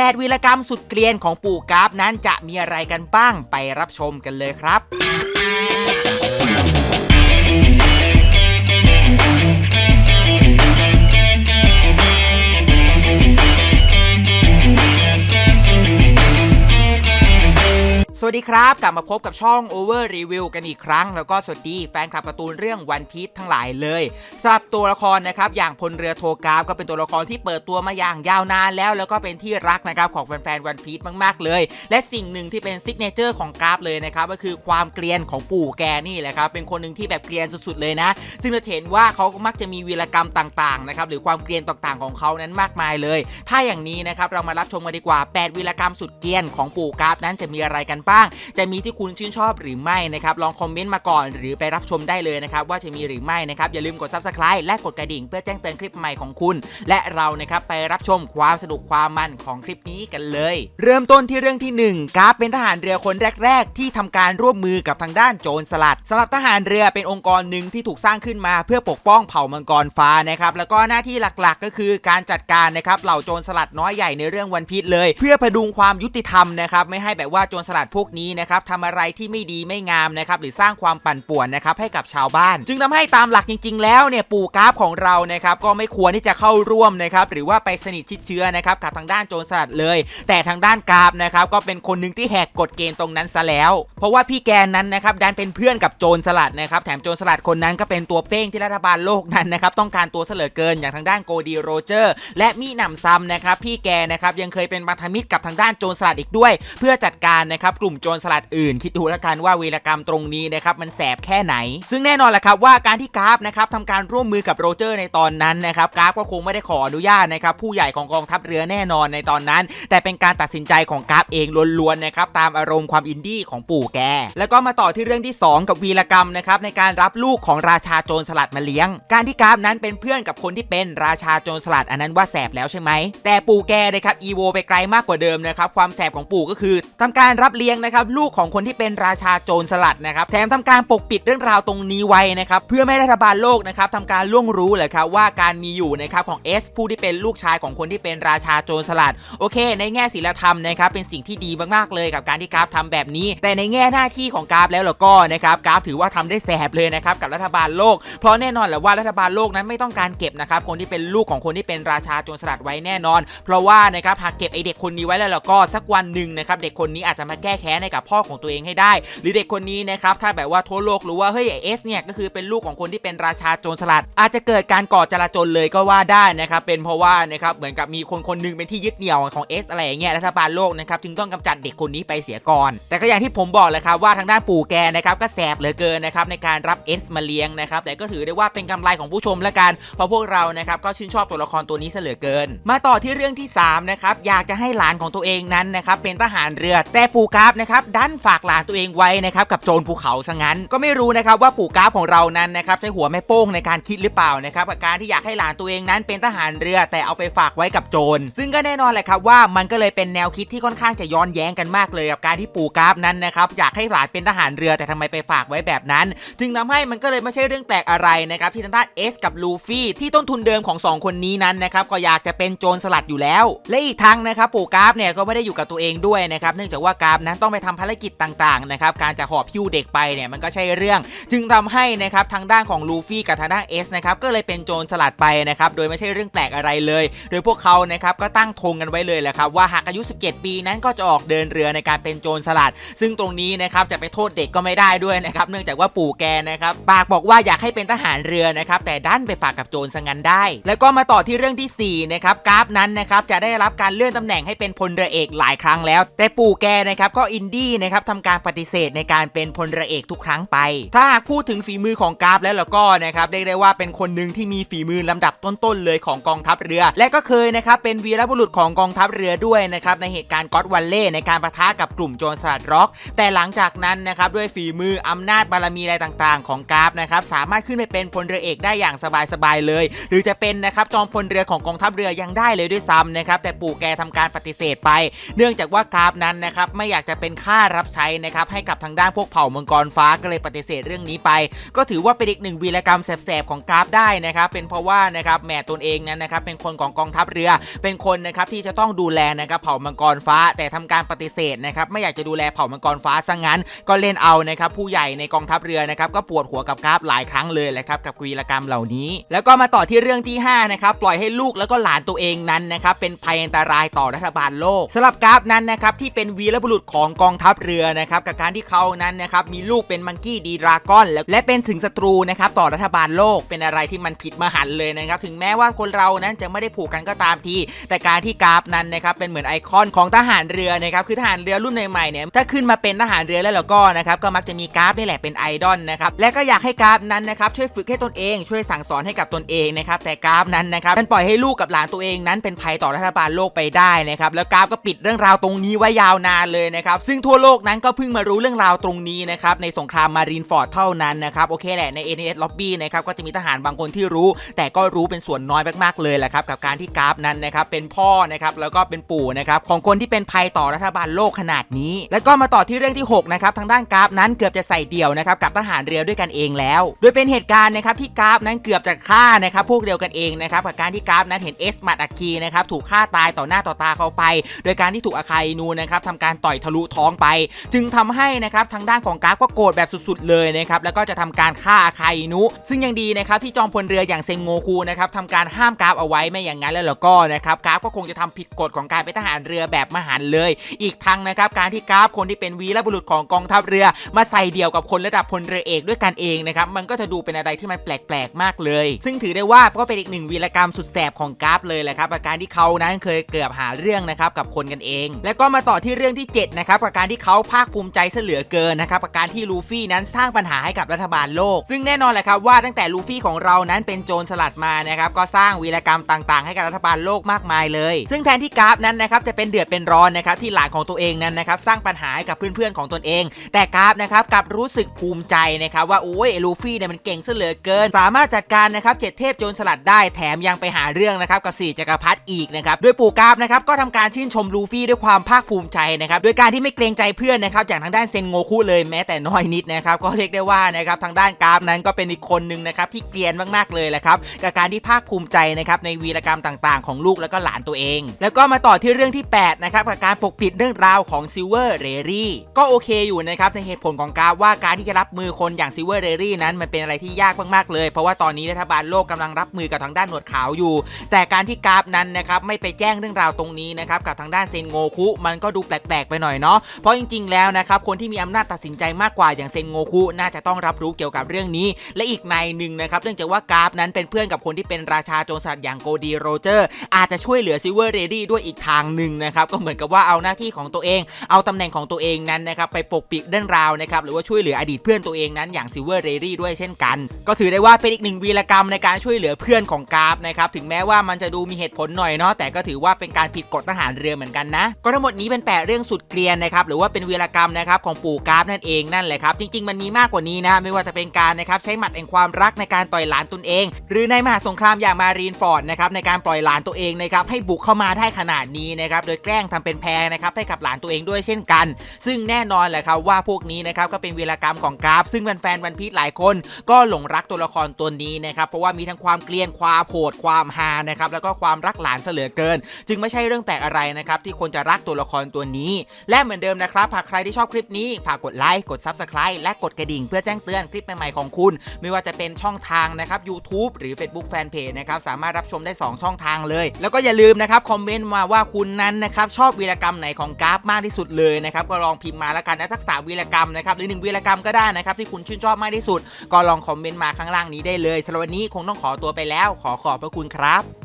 8วีรกรรมสุดเกรียนของปู่กราฟนั้นจะมีอะไรกันบ้างไปรับชมกันเลยครับ สวัสดีครับ กลับมาพบกับช่อง Over Review กันอีกครั้ง แล้วก็สวัสดีแฟนคลับการ์ตูนเรื่องวันพี e ทั้งหลายเลยสำหรับตัวละครนะครับอย่างพลเรือโทกราฟก็เป็นตัวละครที่เปิดตัวมาอย่างยาวนานแล้ว แล้วก็เป็นที่รักนะครับของแฟนๆวันพีชมากๆเลย และสิ่งหนึ่งที่เป็นซิกเนเจอร์ของกราฟเลยนะครับก็คือความเกรียนของปู่แกนี่แหละครับเป็นคนหนึ่งที่แบบเกรียนสุดๆเลยนะ ซึ่งเราจะเห็นว่าเขาก็มักจะมีวีรกรรมต่างๆนะครับหรือความเกรียนต่างๆของเขานั้นมากมายเลย ถ้าอย่างนี้นะครับเรามารับชมกันดีกว่า 8 วีรกรรมสุดเกรียนของปู่กราฟนั้นจะมีอะไรกันบ้าง จะมีที่คุณชื่นชอบหรือไม่นะครับ ลองคอมเมนต์มาก่อนหรือไปรับชมได้เลยนะครับ ว่าจะมีหรือไม่นะครับ อย่าลืมกด subscribe และกดกระดิ่ง เพื่อแจ้งเตือนคลิปใหม่ของคุณ และเรานะครับไปรับชมความสนุกความมันของคลิปนี้กันเลย เริ่มต้นที่เรื่องที่ 1กราฟเป็นทหารเรือคนแรก ๆ ที่ทำการร่วมมือกับทางด้านโจรสลัดสำหรับทหารเรือเป็นองค์กรหนึ่งที่ถูกสร้างขึ้นมา เพื่อปกป้องเผ่ามังกรฟ้านะครับแล้วก็หน้าที่หลักๆ ก็คือการจัดการนะครับเหล่าโจรสลัดน้อยใหญ่ในเรื่องวันพีชเลย เพื่อพดุงความยุติธรรมนะครับไม่ให้แบบว่าโจรสลัดพวกนี้นะครับทำอะไรที่ไม่ดีไม่งามนะครับหรือสร้างความปั่นป่วนนะครับให้กับชาวบ้าน จึงทำให้ตามหลักจริง ๆ แล้วเนี่ยปู่กราฟของเรานะครับก็ไม่ควรที่จะเข้าร่วมนะครับหรือว่าไปสนิทชิดเชื้อนะครับกับทางด้านโจรสลัดเลย แต่ทางด้านกราฟนะครับก็เป็นคนหนึ่งที่แหกกฎเกณฑ์ตรงนั้นซะแล้ว เพราะว่าพี่แกนนั้นนะครับดันเป็นเพื่อนกับโจรสลัดนะครับแถมโจรสลัดคนนั้นก็เป็นตัวเป้งที่รัฐบาลโลกนั้นนะครับต้องการตัวเสลอเกินอย่างทางด้านโกดีโรเจอร์ และมีหนำซ้ำนะครับพี่แกนะครับยังเคยเป็นพันธมิตรกับทางด้านโจรสลัดอีกด้วย เพื่อจัดการนะครับกลุ่มโจรสลัดอื่น คิดดูแล้วกันว่าวีรกรรมตรงนี้นะครับมันแสบแค่ไหน ซึ่งแน่นอนแหละครับว่าการที่กราฟนะครับทำการร่วมมือกับโรเจอร์ในตอนนั้นนะครับกราฟก็คงไม่ได้ขออนุญาตนะครับผู้ใหญ่ของกองทัพเรือแน่นอนในตอนนั้น แต่เป็นการตัดสินใจของกราฟเองล้วนๆนะครับตามอารมณ์ความอินดี้ของปู่แก แล้วก็มาต่อที่เรื่องที่ 2 กับวีรกรรมนะครับในการรับลูกของราชาโจรสลัดมาเลี้ยง การที่กราฟนั้นเป็นเพื่อนกับคนที่เป็นราชาโจรสลัดอันนั้นว่าแสบแล้วใช่ไหมแต่ปู่แกนะครับอีโวไปไกลมากกว่าเดิมนะครับความแสบของปู่ก็คือทำการรับเลี้ยงนะครับลูกของคนที่เป็นราชาโจรสลัดนะครับแถมทำการปกปิดเรื่องราวตรงนี้ไว้นะครับเพื่อไม่ให้รัฐบาลโลกนะครับทำการล่วงรู้เลยครับว่าการมีอยู่นะครับของเอสผู้ที่เป็นลูกชายของคนที่เป็นราชาโจรสลัดโอเค ในแง่ศีลธรรมนะครับเป็นสิ่งที่ดีมากๆเลยกับการที่กราฟทำแบบนี้ แต่ในแง่หน้าที่ของกราฟแล้วแล้วก็นะครับกราฟถือว่าทำได้แสบเลยนะครับกับรัฐบาลโลก เพราะแน่นอนแหละว่ารัฐบาลโลกนั้นไม่ต้องการเก็บนะครับคนที่เป็นลูกของคนที่เป็นราชาโจรสลัดไว้แน่นอน เพราะว่านะครับหากเก็บไอเด็กคนนี้ไว้แล้วแล้วก็สักวันหนึ่งนะครับเด็กคนนี้อาจจะมาแก้แค้นให้กับพ่อของตัวเองให้ได้ หรือเด็กคนนี้นะครับถ้าแบบว่าทั่วโลกรู้ว่าเฮ้ยเอสเนี่ยก็คือเป็นลูกของคนที่เป็นราชาโจรสลัด อาจจะเกิดการก่อจลาจลเลยก็ว่าได้นะครับเป็นเพราะว่านะครับเหมือนกับมีคนคนหนึงเป็นที่ยึดเหนี่ยวของเอสอะไรอย่างเงี้ยรัฐบาลโลกนะครับจึงต้องกำจัดเด็กคนนี้ไปเสียก่อน แต่ก็อย่างที่ผมบอกเลยครับว่าทางด้านปู่แกนะครับก็แสบเหลือเกินนะครับในการรับเอสมาเลี้ยงนะครับแต่ก็ถือได้ว่าเป็นกำไรของผู้ชมละกันเพราะพวกเรานะครับก็ชื่นชอบตัวละครตัวนี้เสลือเกิน มาต่อที่เรื่องที่3นะครับอยากจะให้หลานของตัวเองนั้นนะครับเป็นทหารเรือแต่ปู่กราฟนะครับดันฝากหลานตัวเองไว้นะครับกับโจรภูเขาซะงั้น ก็ไม่รู้นะครับว่าปู่กราฟของเรานั้นนะครับใช้หัวแม่โป้งในการคิดหรือเปล่านะครับกับการที่อยากให้หลานตัวเองนั้นเป็นทหารเรือแต่เอาไปฝากไว้กับโจรซึ่งก็แน่นอนแหละครับว่ามันก็เลยเป็นแนวคิดที่ค่อนข้างจะย้อนแย้งกันมากเลยกับการที่ปู่กราฟนั้นนะครับอยากให้หลานเป็นทหารเรือแต่ทำไมไปฝากไว้แบบนั้น จึงทำให้มันก็เลยไม่ใช่เรื่องแปลกอะไรนะครับที่ทางด้านเอสกับลูฟี่ที่ต้นทุนเดิมของ 2 คนนี้นั้นนะครับก็อยากจะเป็นโจรสลัดอยู่แล้ว และอีกทั้งนะครับปู่กราฟเนี่ยก็ไม่ได้อยู่กับตัวเองด้วยนะครับเนื่องจากว่ากราฟนั้นต้องไปทำภารกิจต่างๆนะครับการจะหอบพิ้วเด็กไปเนี่ยมันก็ใช่เรื่อง จึงทำให้นะครับทางด้านของลูฟี่กับทางด้านเอสนะครับก็เลยเป็นโจรสลัดไปนะครับโดยไม่ใช่เรื่องแปลกอะไรเลย โดยพวกเขานะครับก็ตั้งธงกันไว้เลยแหละครับว่าหากอายุ 17 ปีนั้นก็จะออกเดินเรือในการเป็นโจรสลัด ซึ่งตรงนี้นะครับจะไปโทษเด็กก็ไม่ได้ด้วยนะครับเนื่องจากว่าปู่แกนะครับปากบอกว่าอยากให้เป็นทหารเรือนะครับแต่ดันไปฝากกับโจรซะงั้นได้ แล้วก็มาต่อที่เรื่องที่4นะครับกราฟนั้นนะครับจะได้รับการเลื่อนตำแหน่งให้เป็นพลเรือเอกหลายครั้งแล้ว แต่ปู่แกนะครับก็อินดี้นะครับทำการปฏิเสธในการเป็นพลเรือเอกทุกครั้งไป ถ้าหากพูดถึงฝีมือของกราฟแล้วแล้วก็นะครับเรียกได้ว่าเป็นคนหนึ่งที่มีฝีมือลำดับต้นๆเลยของกองทัพเรือ และก็เคยนะครับเป็นวีรบุรุษของกองทัพเรือด้วยนะครับในเหตุการณ์ก็อตวันเล่ในการประทะกับกลุ่มโจรสลัดร็อก แต่หลังจากนั้นนะครับด้วยฝีมืออำนาจบารมีอะไรต่างๆ ของกราฟนะครับสามารถขึ้นไปเป็นพลเรือเอกได้อย่างสบายๆเลย หรือจะเป็นนะครับจอมพลเรือของกองทัพเรือยังได้เลยด้วยซ้ำนะครับแต่ปู่แกทำการปฏิเสธไป เนื่องจากว่ากราฟนั้นนะครับไม่อยากจะเป็นเป็นค่ารับใช้นะครับให้กับทางด้านพวกเผ่ามังกรฟ้าก็เลยปฏิเสธเรื่องนี้ไป ก็ถือว่าเป็นอีกหนึ่งวีรกรรมแสบๆของกราฟได้นะครับเป็นเพราะว่านะครับแหม่ตนเองนั้นนะครับเป็นคนของกองทัพเรือ เป็นคนนะครับที่จะต้องดูแลนะครับเผ่ามังกรฟ้า แต่ทำการปฏิเสธนะครับไม่อยากจะดูแลเผ่ามังกรฟ้าซะงั้น ก็เล่นเอานะครับผู้ใหญ่ในกองทัพเรือนะครับก็ปวดหัวกับกราฟหลายครั้งเลยแหละครับกับวีรกรรมเหล่านี้ แล้วก็มาต่อที่เรื่องที่5นะครับปล่อยให้ลูกแล้วก็หลานตัวเองนั้นนะครับเป็นภัยอันตรายต่อรัฐบาลโลกสำหรับกราฟนั้นนะครับที่เป็นวีรบุรุษของกองทัพเรือนะครับกับการที่เขานั้นนะครับมีลูกเป็นมังกี้ดีดราก้อนและและเป็นถึงศัตรูนะครับต่อรัฐบาลโลกเป็นอะไรที่มันผิดมหันต์เลยนะครับถึงแม้ว่าคนเรานั้นจะไม่ได้ผูกกันก็ตามที แต่การที่กราฟนั้นนะครับเป็นเหมือนไอคอนของทหารเรือนะครับคือทหารเรือรุ่นใหม่ๆเนี่ยถ้าขึ้นมาเป็นทหารเรือแล้วแล้วก็นะครับก็มักจะมีกราฟนี่แหละเป็นไอดอลนะครับและก็อยากให้กราฟนั้นนะครับช่วยฝึกให้ตนเอง ช่วยสั่งสอนให้กับตนเองนะครับแต่กราฟนั้นนะครับมันปล่อยให้ลูกกับหลานตัวเองนั้นเป็นภัยต่อรัฐบาลโลกไปได้นะครับแล้วกราฟก็ปิดเรื่องราวตรงนี้ไว้ยาวนานเลยนะครับซึ่งทั่วโลกนั้นก็เพิ่งมารู้เรื่องราวตรงนี้นะครับในสงครามมารีนฟอร์ดเท่านั้นนะครับโอเคแหละใน NS Lobby นะครับก็จะมีทหารบางคนที่รู้ แต่ก็รู้เป็นส่วนน้อยมากๆเลยแหละครับกับการที่กราฟนั้นนะครับเป็นพ่อนะครับแล้วก็เป็นปู่นะครับของคนที่เป็นภัยต่อรัฐบาลโลกขนาดนี้ แล้วก็มาต่อที่เรื่องที่6นะครับทางด้านกราฟนั้นเกือบจะใส่เดี่ยวนะครับกับทหารเรือด้วยกันเองแล้ว โดยเป็นเหตุการณ์นะครับที่กราฟนั้นเกือบจะฆ่านะครับพวกเดียวกันเองนะครับกับการที่กราฟนั้นเห็นเอสมัดอคีนะครับถูกฆ่าตายต่อหน้าต่อตาเขาไป โดยการที่ถูกอาคาอินูนะครับทำการต่อยทะลุท้องไป จึงทำให้นะครับทางด้านของกราฟก็โกรธแบบสุดๆเลยนะครับแล้วก็จะทำการฆ่าอาคาอินุ ซึ่งยังดีนะครับที่จอมพลเรืออย่างเซงโงคูนะครับทำการห้ามกราฟเอาไว้ไม่อย่างนั้นแล้วก็นะครับกราฟก็คงจะทำผิดกฎของการเป็นทหารเรือแบบมหันเลย อีกทั้งนะครับการที่กราฟคนที่เป็นวีรบุรุษของกองทัพเรือ มาใส่เดี่ยวกับคนระดับพลเรือเอกด้วยกันเองนะครับมันก็จะดูเป็นอะไรที่มันแปลกๆมากเลย ซึ่งถือได้ว่าก็เป็นอีกหนึ่งวีรกรรมสุดแสบของกราฟเลยแหละครับกับการที่เขานั้นเคยเกือบหาเรื่องนะครับกับคนกันเอง แล้วก็มาต่อที่เรื่องที่7นะครับกับการที่เขาภาคภูมิใจเสเหลือเกินนะครับกับการที่ลูฟี่นั้นสร้างปัญหาให้กับรัฐบาลโลก ซึ่งแน่นอนแหละครับว่าตั้งแต่ลูฟี่ของเรานั้นเป็นโจรสลัดมานะครับก็สร้างวีรกรรมต่างๆ ให้กับรัฐบาลโลกมากมายเลย ซึ่งแทนที่กราฟนั้นนะครับจะเป็นเดือดเป็นร้อนนะครับที่หลานของตัวเองนั้นนะครับสร้างปัญหาให้กับเพื่อนๆของตนเอง แต่กราฟนะครับกลับรู้สึกภูมิใจนะครับว่าโอ้ยลูฟี่เนี่ยมันเก่งเสเหลือเกิน สามารถจัดการนะครับเจ็ดเทพโจรสลัดได้แถมยังไปหาเรื่องนะครับกับสี่จักรพรรดิอีกนะครับโดยปู่กราฟนะครับก็ทำการชื่นชมลูฟี่ด้วยความภาคภูมิใจนะครับโดยการที่ไม่เกรงใจเพื่อนนะครับอย่างทางด้านเซนโงคุเลยแม้แต่น้อยนิดนะครับก็เรียกได้ว่านะครับทางด้านกราฟนั้นก็เป็นอีกคนหนึ่งนะครับที่เกรียนมากๆเลยแหละครับกับการที่ภาคภูมิใจนะครับในวีรกรรมต่างๆ ของลูกแล้วก็หลานตัวเอง แล้วก็มาต่อที่เรื่องที่8นะครับกับการปกปิดเรื่องราวของซิลเวอร์เรรี่ก็โอเคอยู่นะครับในเหตุผลของกราฟว่าการที่จะรับมือคนอย่างซิลเวอร์เรรี่นั้นมันเป็นอะไรที่ยากมากๆเลย เพราะว่าตอนนี้รัฐบาลโลกกำลังรับมือกับทางด้านหนวดขาวอยู่ แต่การที่กราฟนั้นนะครับไม่ไปแจ้งเรื่องราวตรงนี้นะครับกับทางด้านเซนโงคุมันก็ดูแปลกๆไปหน่อยเนาะเพราะจริง ๆ แล้วนะครับคนที่มีอำนาจตัดสินใจมากกว่าอย่างเซนโงคุน่าจะต้องรับรู้เกี่ยวกับเรื่องนี้ และอีกในหนึ่งนะครับเนื่องจากว่ากราฟนั้นเป็นเพื่อนกับคนที่เป็นราชาโจรสลัดอย่างโกดีโรเจอร์ อาจจะช่วยเหลือซิเวอร์เรดี้ด้วยอีกทางหนึ่งนะครับก็เหมือนกับว่าเอาหน้าที่ของตัวเอง เอาตำแหน่งของตัวเองนั้นนะครับไปปกปิดเรื่องราวนะครับหรือว่าช่วยเหลืออดีตเพื่อนตัวเองนั้นอย่างซิเวอร์เรดี้ด้วยเช่นกัน ก็ถือได้ว่าเป็นอีกหนึ่งวีรกรรมในการช่วยเหลือเพื่อนของกราฟนะครับถึงแม้ว่ามันจะดูมีเหตุผลหน่อยเนาะแต่ก็ถือว่าเป็นการผิดกฎทหารเรือเหมือนกันนะก็ทั้งหมดนี้เป็นแปดเรื่องสุดเกรียนนะครับหรือว่าเป็นวีรกรรมนะครับของปู่กราฟนั่นเองนั่นแหละครับจริง ๆ มันมีมากกว่านี้นะไม่ว่าจะเป็นการนะครับใช้หมัดแห่งความรักในการต่อยหลานตนเอง หรือในมหาสงครามอย่างมารีนฟอร์ดนะครับในการปล่อยหลานตัวเองนะครับให้บุกเข้ามาได้ขนาดนี้นะครับโดยแกล้งทำเป็นแพรนะครับให้กับหลานตัวเองด้วยเช่นกัน ซึ่งแน่นอนแหละครับว่าพวกนี้นะครับก็เป็นวีรกรรมของกราฟ ซึ่งแฟนๆวันพีชหลายคน ก็หลงรักตัวละครตัวนี้นะครับเพราะว่ามีทั้งความเกลียนความโหดความฮานะครับแล้วก็ความรักหลานเสลือเกิน จึงไม่ใช่เรื่องแปลกอะไรนะครับที่คนจะรักตัวละครตัวนี้ และเหมือนเดิมนะครับหากใครที่ชอบคลิปนี้ฝากกดไลค์กด Subscribe และกดกระดิ่งเพื่อแจ้งเตือนคลิปใหม่ๆของคุณ ไม่ว่าจะเป็นช่องทางนะครับ YouTube หรือ Facebook Fanpage นะครับสามารถรับชมได้ 2 ช่องทางเลย แล้วก็อย่าลืมนะครับคอมเมนต์มาว่าคุณนั้นนะครับชอบวีรกรรมไหนของกราฟมากที่สุดเลยนะครับก็ลองพิมพ์มาแล้วกันนะทักษะวีรกรรมนะครับหรือหนึ่งวีรกรรมก็ได้นะครับที่คุณชื่นชอบมากที่สุด ก็ลองคอมเมนต์มาข้างล่างนี้ได้เลยสำหรับวันนี้คงต้องขอตัวไปแล้ว ขอขอบพระคุณครับ